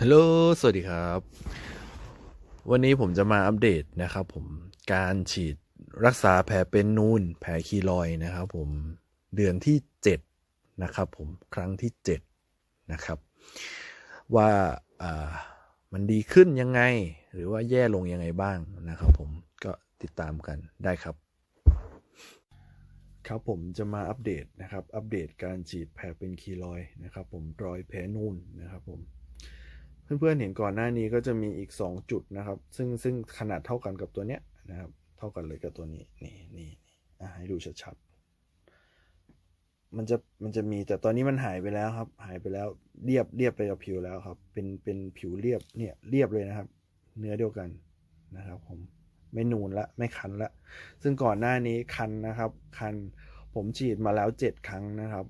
ฮัลโหล สวัสดีครับ วันนี้ผมจะมาอัปเดตนะครับผมการฉีดรักษาแผลเป็นนูนแผลคีลอยนะครับผมเดือนที่เจ็ดนะครับผมครั้งที่เจ็ดนะครับว่าอ่ามันดีขึ้นยังไง หรือว่าแย่ลงยังไงบ้างนะครับผมก็ติดตามกันได้ครับ ครับผมจะมาอัปเดตนะครับ อัปเดตการฉีดแผลเป็นคีลอยนะครับผมรอยแผลนูนนะครับผม เพื่อนๆเห็นก่อนหน้านี้ก็จะมีอีก 2 จุดนะครับ ซึ่งซึ่งขนาดเท่ากันกับตัวเนี้ยนะครับ เท่ากันเลยกับตัวนี้นี่นี่ให้ดูชัดๆมันจะมันจะมีแต่ตอนนี้มันหายไปแล้วครับ หายไปแล้วเรียบเรียบไปกับผิวแล้วครับ เป็นเป็นผิวเรียบเนี่ยเรียบเลยนะครับ เนื้อเดียวกันนะครับ ผมไม่นูนละไม่คันละซึ่งก่อนหน้านี้คันนะครับ คันผมฉีดมาแล้วเจ็ดครั้งนะครับ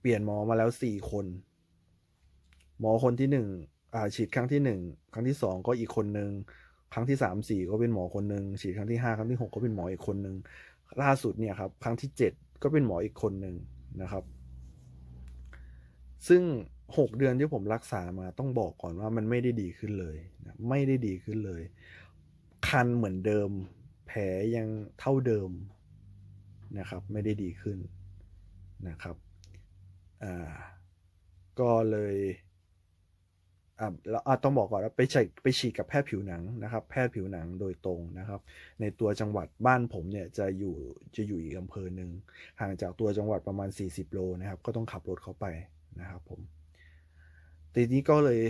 เปลี่ยนหมอมาแล้วสี่คน หมอคนที่หนึ่งอ่าฉีดครั้งที่หนึ่งครั้งที่สองก็อีกคนหนึ่งครั้งที่สามสี่ก็เป็นหมอคนหนึ่งฉีดครั้งที่ห้าครั้งที่หกก็เป็นหมออีกคนหนึ่งล่าสุดเนี่ยครับครั้งที่เจ็ดก็เป็นหมออีกคนหนึ่งนะครับ ซึ่งหกเดือนที่ผมรักษามาต้องบอกก่อนว่ามันไม่ได้ดีขึ้นเลยไม่ได้ดีขึ้นเลย คันเหมือนเดิม แผลยังเท่าเดิมนะครับ ไม่ได้ดีขึ้นนะครับอ่าก็เลย อ่าแล้วอะต้องบอกก่อนว่าไปฉีดไปฉีดกับแพทย์ผิวหนังนะครับ แพทย์ผิวหนังโดยตรงนะครับ ในตัวจังหวัดบ้านผมเนี่ยจะอยู่จะอยู่อีกอำเภอหนึ่งห่างจากตัวจังหวัดประมาณ 40 โลนะครับ ก็ต้องขับรถเข้าไปนะครับผมทีนี้ก็เลย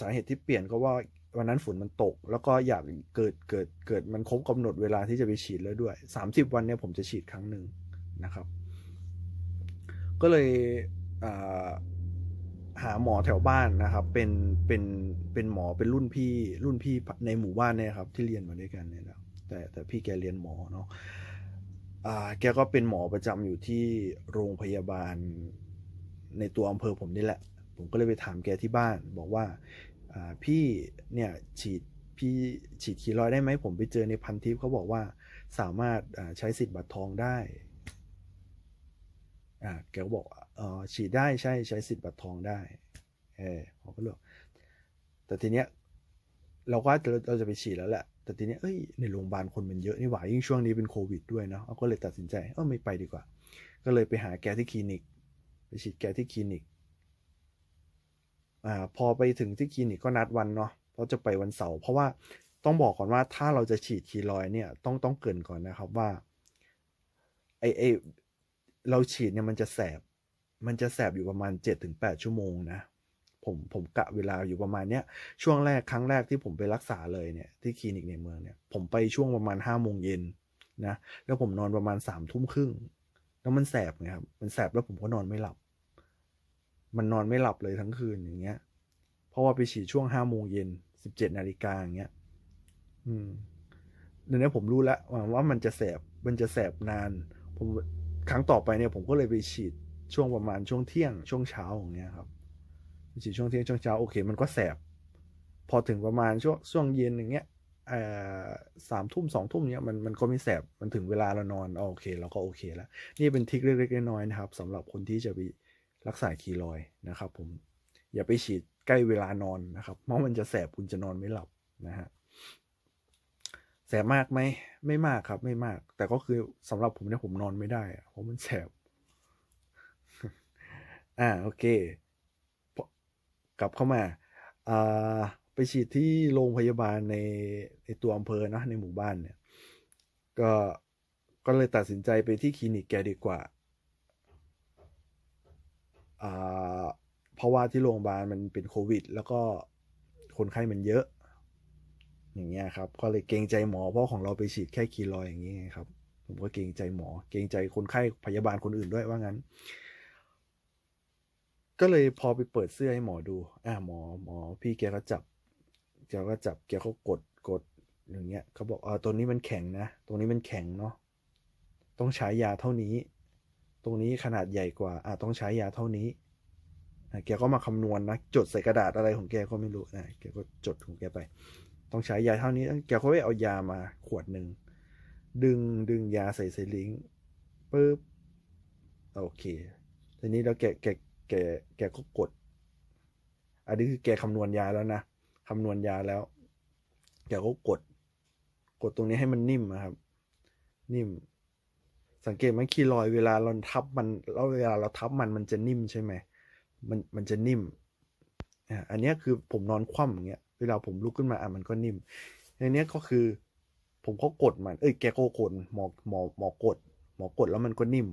สาเหตุที่เปลี่ยนก็ว่าวันนั้นฝนมันตก แล้วก็อยากเกิดเกิดเกิดมันครบกำหนดเวลาที่จะไปฉีดแล้วด้วย 30 วันเนี่ยผมจะฉีดครั้งหนึ่งนะครับ ก็เลยอ่า หาหมอแถวบ้านนะครับ เป็นเป็นเป็นหมอเป็นรุ่นพี่รุ่นพี่ในหมู่บ้านเนี่ยครับ ที่เรียนมาด้วยกันเนี่ยนะแต่แต่พี่แกเรียนหมอเนาะอ่าแกก็เป็นหมอประจำอยู่ที่โรงพยาบาลในตัวอำเภอผมนี่แหละ ผมก็เลยไปถามแกที่บ้าน บอกว่าอ่าพี่เนี่ยฉีดพี่ฉีดคีรอยได้ไหมผมไปเจอในพันทิปเขาบอกว่าสามารถใช้สิทธิ์บัตรทองได้อ่าแกก็บอก ออฉีดได้ใช่ใช้สิทธิ์บัตรทองได้เออผมก็เลยบอกแต่ทีเนี้ยเราก็เราจะไปฉีดแล้วแหละแต่ทีเนี้ยเอ้ยในโรงพยาบาลคนมันเยอะนี่หว่ายิ่งช่วงนี้เป็นโควิดด้วยเนาะเราก็เลยตัดสินใจเออไม่ไปดีกว่า ก็เลยไปหาแกที่คลินิก ไปฉีดแกที่คลินิกอ่าพอไปถึงที่คลินิกก็นัดวันเนาะเราจะไปวันเสาร์เพราะว่าต้องบอกก่อนว่าถ้าเราจะฉีดคีรอยเนี่ยต้องต้องเกินก่อนนะครับว่าไอไอเราฉีดเนี่ยมันจะแสบ มันจะแสบอยู่ประมาณ 7-8 ชั่วโมงนะผมผมกะเวลาอยู่ประมาณเนี้ยช่วงแรกครั้งแรกที่ผมไปรักษาเลยเนี่ยที่คลินิกในเมืองเนี่ยผมไปช่วงประมาณ5โมงเย็นนะแล้วผมนอนประมาณ3ทุ่มครึ่งแล้วมันแสบไงครับมันแสบแล้วผมก็นอนไม่หลับ มันนอนไม่หลับเลยทั้งคืนอย่างเงี้ย เพราะว่าไปฉีดช่วง5โมงเย็น17นาฬิกาอย่างเงี้ย อืมเดี๋ยวนี้ผมรู้แล้วว่ามันจะแสบมันจะแสบนาน ผมครั้งต่อไปเนี่ยผมก็เลยไปฉีด ช่วงประมาณช่วงเที่ยงช่วงเช้าอย่างเงี้ยครับฉีดช่วงเที่ยงช่วงเช้าโอเค มันก็แสบ พอถึงประมาณช่วงช่วงเย็นอย่างเงี้ยสามทุ่มสองทุ่มเนี้ยมันมันก็ไม่แสบมันถึงเวลาเรานอนโอเคเราก็โอเคแล้ว นี่เป็นทริคเล็กๆน้อยๆนะครับสำหรับคนที่จะไปรักษาคีรอยนะครับผมอย่าไปฉีดใกล้เวลานอนนะครับ เพราะมันจะแสบคุณจะนอนไม่หลับนะฮะแสบมากไหมไม่มากครับไม่มาก แต่ก็คือสำหรับผมเนี่ยผมนอนไม่ได้อะเพราะมันแสบ อ่าโอเค กลับเข้ามาอ่าไปฉีดที่โรงพยาบาลในในตัวอำเภอนะในหมู่บ้านเนี่ย ก็ก็เลยตัดสินใจไปที่คลินิกแกดีกว่าอ่าเพราะว่าที่โรงพยาบาลมันเป็นโควิด แล้วก็คนไข้มันเยอะ อย่างเงี้ยครับ ก็เลยเกรงใจหมอเพราะของเราไปฉีดแค่คีรอยอย่างเงี้ยครับ ผมก็เกรงใจหมอ เกรงใจคนไข้พยาบาลคนอื่นด้วยว่างั้น ก็เลยพอไปเปิดเสื้อให้หมอดู อ่าหมอหมอพี่แกก็จับแกก็จับแกก็กดกดอย่างเงี้ยเขาบอกอ่าตัวนี้มันแข็งนะตรงนี้มันแข็งเนาะต้องใช้ยาเท่านี้ ตรงนี้ขนาดใหญ่กว่า อ่าต้องใช้ยาเท่านี้แกก็มาคำนวณนะจดใส่กระดาษอะไรของแกก็ไม่รู้นะแกก็จดของแกไป ต้องใช้ยาเท่านี้ แกก็ไปเอายามาขวดหนึ่งดึงดึงยาใส่ไซลิงปุ๊บโอเคทีนี้แล้วแกแก แกแกก็กด อันนี้คือแกคำนวณยาแล้วนะคำนวณยาแล้วแกก็กด กดตรงนี้ให้มันนิ่มอะครับ นิ่ม สังเกตไหมคีลอยเวลาเราทับมันแล้วเวลาเราทับมันมันจะนิ่มใช่ไหมมันมันจะนิ่มอันนี้คือผมนอนคว่ำอย่างเงี้ยเวลาผมลุกขึ้นมาอะมันก็นิ่มอันนี้ก็คือ ผมก็กดมัน เอ้ยแกก็กดหมอหมอหมอกด หมอกดแล้วมันก็นิ่ม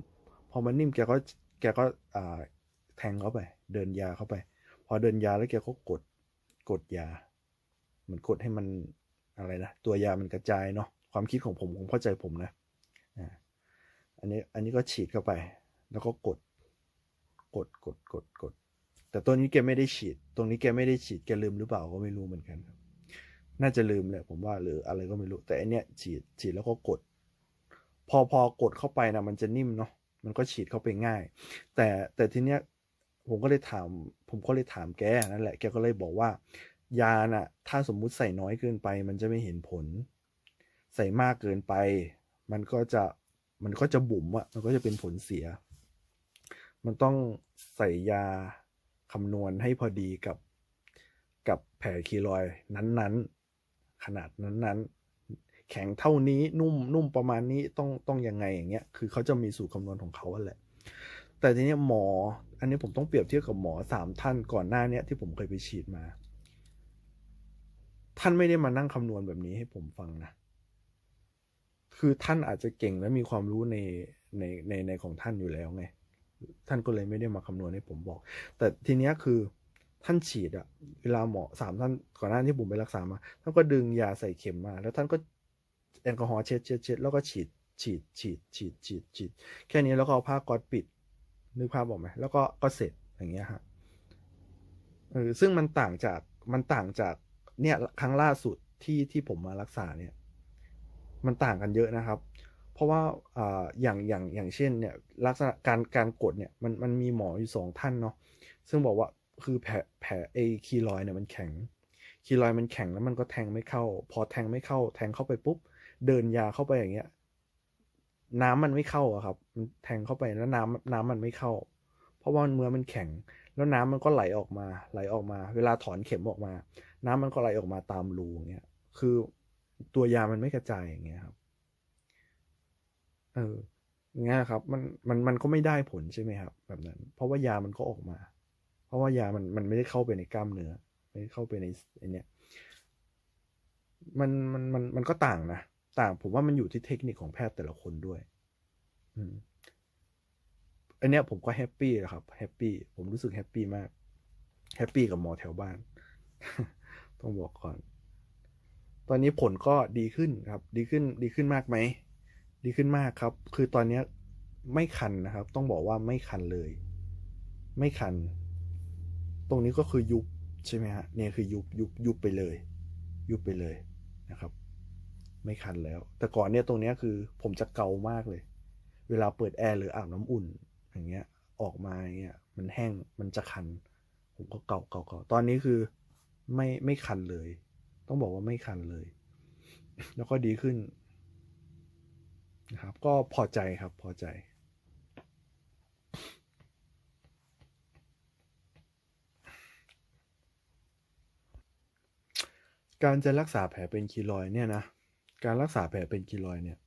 พอมันนิ่มแกก็แกก็อ่า แทงเข้าไป เดินยาเข้าไป พอเดินยาแล้วแกก็กดกดยาเหมือนกดให้มันอะไรนะ ตัวยามันกระจายเนาะความคิดของผมผมเข้าใจผมนะอ่าอันนี้อันนี้ก็ฉีดเข้าไป แล้วก็กดกดกดกดกด แต่ตัวนี้แกไม่ได้ฉีด ตรงนี้แกไม่ได้ฉีดแกลืมหรือเปล่าก็ไม่รู้เหมือนกันครับ น่าจะลืมแหละผมว่าหรืออะไรก็ไม่รู้แต่อันเนี้ยฉีดฉีดแล้วก็กด พอพอกดเข้าไปนะมันจะนิ่มเนาะมันก็ฉีดเข้าไปง่าย แต่แต่ทีเนี้ย ผมก็เลยถาม ผมก็เลยถามแกนั่นแหละ แกก็เลยบอกว่า ยาน่ะ ถ้าสมมุติใส่น้อยเกินไป มันจะไม่เห็นผล ใส่มากเกินไป มันก็จะมันก็จะบุ๋มอะมันก็จะเป็นผลเสีย มันต้องใส่ยาคำนวณให้พอดีกับกับแผลคีรอยด์นั้นๆ ขนาดนั้นๆ แข็งเท่านี้นุ่มนุ่มประมาณนี้ต้องต้องยังไงอย่างเงี้ย คือเขาจะมีสูตรคำนวณของเขาแหละ แต่ทีนี้หมอ อันนี้ผมต้องเปรียบเทียบกับหมอสามท่านก่อนหน้าเนี้ยที่ผมเคยไปฉีดมา ท่านไม่ได้มานั่งคำนวณแบบนี้ให้ผมฟังนะ คือท่านอาจจะเก่งและมีความรู้ในในในในของท่านอยู่แล้วไง ท่านก็เลยไม่ได้มาคำนวณให้ผมบอก แต่ทีเนี้ยคือท่านฉีดอะเวลาหมอสามท่านก่อนหน้าที่ผมไปรักษามา ท่านก็ดึงยาใส่เข็มมา แล้วท่านก็แอลกอฮอล์เช็ดเช็ดเช็ดแล้วก็ฉีดฉีดฉีดฉีดฉีดฉีดแค่นี้แล้วก็เอาผ้าก๊อซปิด นึกภาพออกไหมแล้วก็ก็เสร็จอย่างเงี้ยฮะเออซึ่งมันต่างจากมันต่างจากเนี่ยครั้งล่าสุดที่ที่ผมมารักษาเนี่ย มันต่างกันเยอะนะครับ เพราะว่าอ่าอย่างอย่างอย่างเช่นเนี่ยลักษณะการการกดเนี่ยมันมันมีหมออยู่สองท่านเนาะซึ่งบอกว่าคือแผลแผลไอคีลอยเนี่ยมันแข็ง คีลอยมันแข็งแล้วมันก็แทงไม่เข้า พอแทงไม่เข้า แทงเข้าไปปุ๊บ เดินยาเข้าไปอย่างเงี้ย น้ำมันไม่เข้าอะครับมันแทงเข้าไปแล้วน้ำน้ำมันไม่เข้า เพราะว่าเมื่อมันแข็ง แล้วน้ำมันก็ไหลออกมา ไหลออกมา เวลาถอนเข็มออกมา น้ำมันก็ไหลออกมาตามรูเงี้ยคือตัวยามันไม่กระจายอย่างเงี้ยครับ เออง่างเงี้ยครับ มันมันมันก็ไม่ได้ผลใช่ไหมครับ แบบนั้น เพราะว่ายามันก็ออกมา เพราะว่ายามันมันไม่ได้เข้าไปในกล้ามเนื้อไม่ได้เข้าไปในไอเนี้ยมันมันมันมันก็ต่างนะ ต่าง ผมว่ามันอยู่ที่เทคนิคของแพทย์แต่ละคนด้วย อืมอันเนี้ยผมก็แฮปปี้นะครับแฮปปี้ผมรู้สึกแฮปปี้มากแฮปปี้กับหมอแถวบ้าน ต้องบอกก่อน ตอนนี้ผลก็ดีขึ้นครับ ดีขึ้นดีขึ้นมากไหมดีขึ้นมากครับ คือตอนเนี้ยไม่คันนะครับ ต้องบอกว่าไม่คันเลย ไม่คัน ตรงนี้ก็คือยุบใช่ไหมฮะเนี่ยคือยุบยุบยุบไปเลย ยุบไปเลยนะครับ ไม่คันแล้ว แต่ก่อนเนี่ยตรงเนี้ยคือผมจะเกามากเลย เวลาเปิดแอร์หรืออาบน้ำอุ่น อย่างเงี้ย ออกมาอย่างเงี้ยมันแห้งมันจะคัน ผมก็เกาเกาเกาตอนนี้คือไม่ไม่คันเลย ต้องบอกว่าไม่คันเลย แล้วก็ดีขึ้นนะครับ ก็พอใจครับพอใจการจะรักษาแผลเป็นคีลอยเนี่ยนะ การรักษาแผลเป็นคีลอยเนี่ย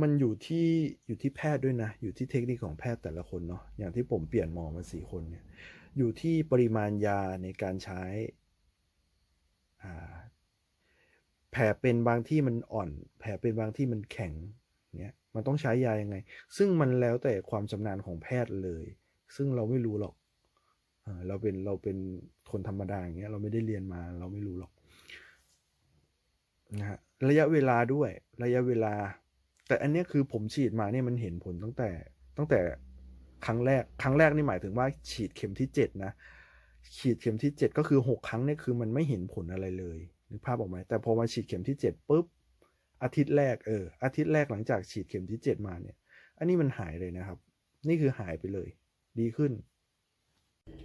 มันอยู่ที่อยู่ที่แพทย์ด้วยนะ อยู่ที่เทคนิคของแพทย์แต่ละคนเนาะอย่างที่ผมเปลี่ยนหมอมาสี่คนเนี่ยอยู่ที่ปริมาณยาในการใช้อ่าแผลเป็นบางที่มันอ่อน แผลเป็นบางที่มันแข็งเนี่ยมันต้องใช้ยายังไง ซึ่งมันแล้วแต่ความชำนาญของแพทย์เลย ซึ่งเราไม่รู้หรอกเราเป็นเราเป็นคนธรรมดาอย่างเงี้ยเราไม่ได้เรียนมาเราไม่รู้หรอก นะฮะระยะเวลาด้วยระยะเวลา แต่อันนี้คือผมฉีดมาเนี่ยมันเห็นผลตั้งแต่ตั้งแต่ครั้งแรกครั้งแรกนี่หมายถึงว่าฉีดเข็มที่เจ็ดนะฉีดเข็มที่เจ็ดก็คือหกครั้งเนี่ยคือมันไม่เห็นผลอะไรเลยนึกภาพออกไหมแต่พอมาฉีดเข็มที่เจ็ดปุ๊บอาทิตย์แรกเอออาทิตย์แรกหลังจากฉีดเข็มที่เจ็ดมาเนี่ย อันนี้มันหายเลยนะครับ นี่คือหายไปเลย ดีขึ้น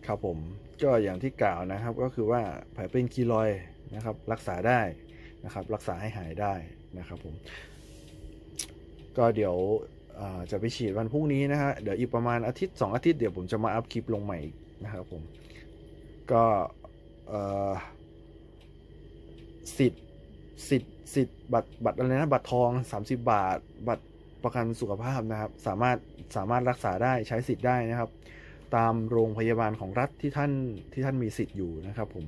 ครับผมก็อย่างที่กล่าวนะครับก็คือว่าแผลเป็นคีลอยนะครับ รักษาได้ นะครับรักษาให้หายได้นะครับผมก็เดี๋ยวจะไปฉีดวันพรุ่งนี้นะฮะเดี๋ยวอีกประมาณอาทิตย์ 2 อาทิตย์เดี๋ยวผมจะมาอัพคลิปลงใหม่อีกนะครับผมก็สิทธิ์สิทธิ์สิทธิ์บัตรบัตรอะไรนะบัตรทอง 30 บาท บัตรประกันสุขภาพนะครับ สามารถสามารถรักษาได้ใช้สิทธิ์ได้นะครับ ตามโรงพยาบาลของรัฐที่ท่านที่ท่านมีสิทธิ์อยู่นะครับผม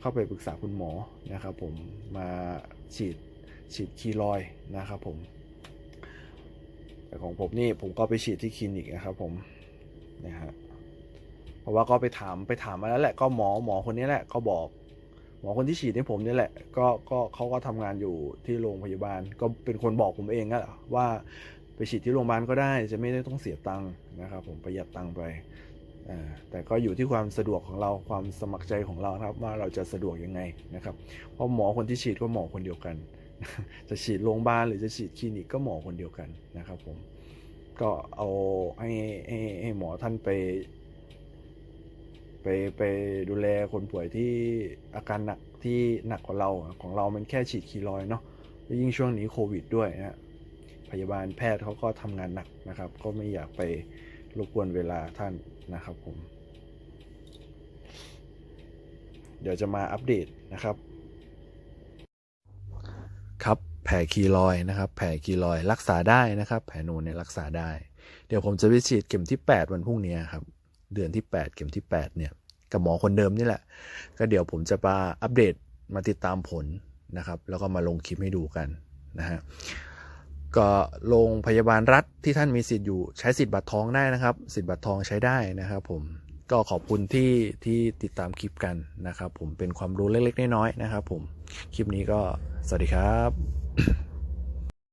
เข้าไปปรึกษาคุณหมอนะครับผมมาฉีดฉีดคีรอยนะครับผมแต่ของผมนี่ผมก็ไปฉีดที่คลินิกนะครับผมนะฮะเพราะว่าก็ไปถามไปถามมาแล้วแหละก็หมอหมอคนนี้แหละก็บอก หมอคนที่ฉีดให้ผมนี่แหละก็ก็เขาก็ทำงานอยู่ที่โรงพยาบาล ก็เป็นคนบอกผมเองอะว่าไปฉีดที่โรงพยาบาลก็ได้จะไม่ได้ต้องเสียตังค์นะครับผมประหยัดตังค์ไป แต่ก็อยู่ที่ความสะดวกของเราความสมัครใจของเราครับว่าเราจะสะดวกยังไงนะครับ เพราะหมอคนที่ฉีดก็หมอคนเดียวกัน จะฉีดโรงพยาบาลหรือจะฉีดคลินิกก็หมอคนเดียวกันนะครับผมก็เอาให้ให้ให้หมอท่านไป ไปไปดูแลคนป่วยที่อาการหนักที่หนักกว่าเราของเรามันแค่ฉีดคีรอยเนาะยิ่งช่วงนี้โควิดด้วยนะพยาบาลแพทย์เขาก็ทำงานหนักนะครับ ก็ไม่อยากไป รบกวนเวลาท่านนะครับผม เดี๋ยวจะมาอัปเดตนะครับ ครับแผลคีรอยนะครับ แผลคีรอยรักษาได้นะครับ แผลนูนเนี่ยรักษาได้ เดี๋ยวผมจะไปฉีดเข็มที่ 8 วันพรุ่งนี้ครับ เดือนที่ 8 เข็มที่ 8 เนี่ย กับหมอคนเดิมนี่แหละ ก็เดี๋ยวผมจะมาอัปเดตมาติดตามผลนะครับ แล้วก็มาลงคลิปให้ดูกันนะฮะ ก็โรงพยาบาลรัฐที่ท่านมีสิทธิ์อยู่ใช้สิทธิ์บัตรทองได้นะครับ สิทธิ์บัตรทองใช้ได้นะครับ ผมก็ขอบคุณที่ที่ติดตามคลิปกันนะครับ ผมเป็นความรู้เล็กๆน้อยๆนะครับ ผมคลิปนี้ก็สวัสดีครับ